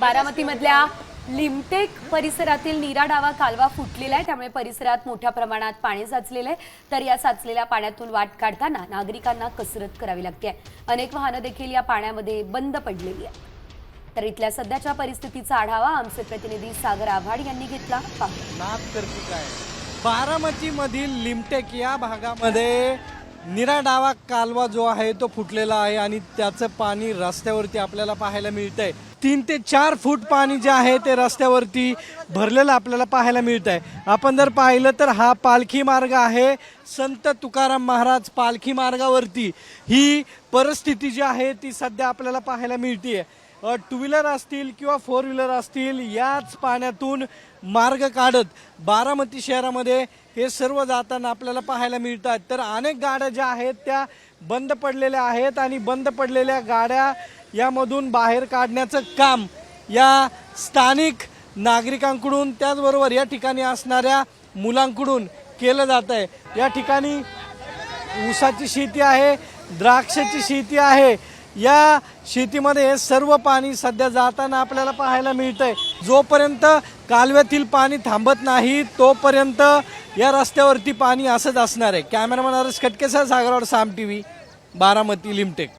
बारामतीमधल्या लिमटेक परिसरातील नीरा डावा कालवा फुटलेला आहे. त्यामुळे परिसरात मोठ्या प्रमाणात पाणी साचलेलं आहे. तर या साचलेल्या पाण्यातून वाट काढताना नागरिकांना कसरत करावी लागते अनेक वाहनं देखील या पाण्यामध्ये बंद पडलेली आहे तर इथल्या सध्याच्या परिस्थितीचा आढावा आमचे प्रतिनिधी सागर आव्हाड यांनी घेतला. पाहू. काय? बारामती मधील लिमटेक या भागामध्ये निरा डावा कालवा जो आहे तो फुटलेला आहे आणि त्याचं पाणी रस्त्यावरती आपल्याला पाहायला मिळतंय. तीन ते चार फूट पाणी जे आहे ते रस्त्यावरती भरलेलं आपल्याला पाहायला मिळत आहे आपण जर पाहिलं तर हा पालखी मार्ग आहे. संत तुकाराम महाराज पालखी मार्गावरती. ही परिस्थिती जी आहे ती सध्या आपल्याला पाहायला मिळते टू व्हीलर असतील किंवा फोर व्हीलर असतील याच पाण्यातून मार्ग काढत बारामती शहरामध्ये हे सर्व जाताना आपल्याला पाहायला मिळतात. तर अनेक गाड्या ज्या आहेत त्या बंद पडलेल्या आहेत आणि बंद पडलेल्या गाड्या यामधून बाहेर काढण्याचं काम या स्थानिक नागरिकांकडून त्याचबरोबर या ठिकाणी असणाऱ्या मुलांकडून केलं जात आहे. या ठिकाणी ऊसाची शेती आहे द्राक्षाची शेती आहे. या शेतीमध्ये हे सर्व पाणी सध्या जाताना आपल्याला पाहायला मिळतंय. जोपर्यंत कालव्यातील पाणी थांबत नाही तोपर्यंत या रस्त्यावरती पाणी असंच असणार आहे. कॅमेरामॅन अरस खटकेसह सागरावर साम टी व्ही बारामती लिमटेक.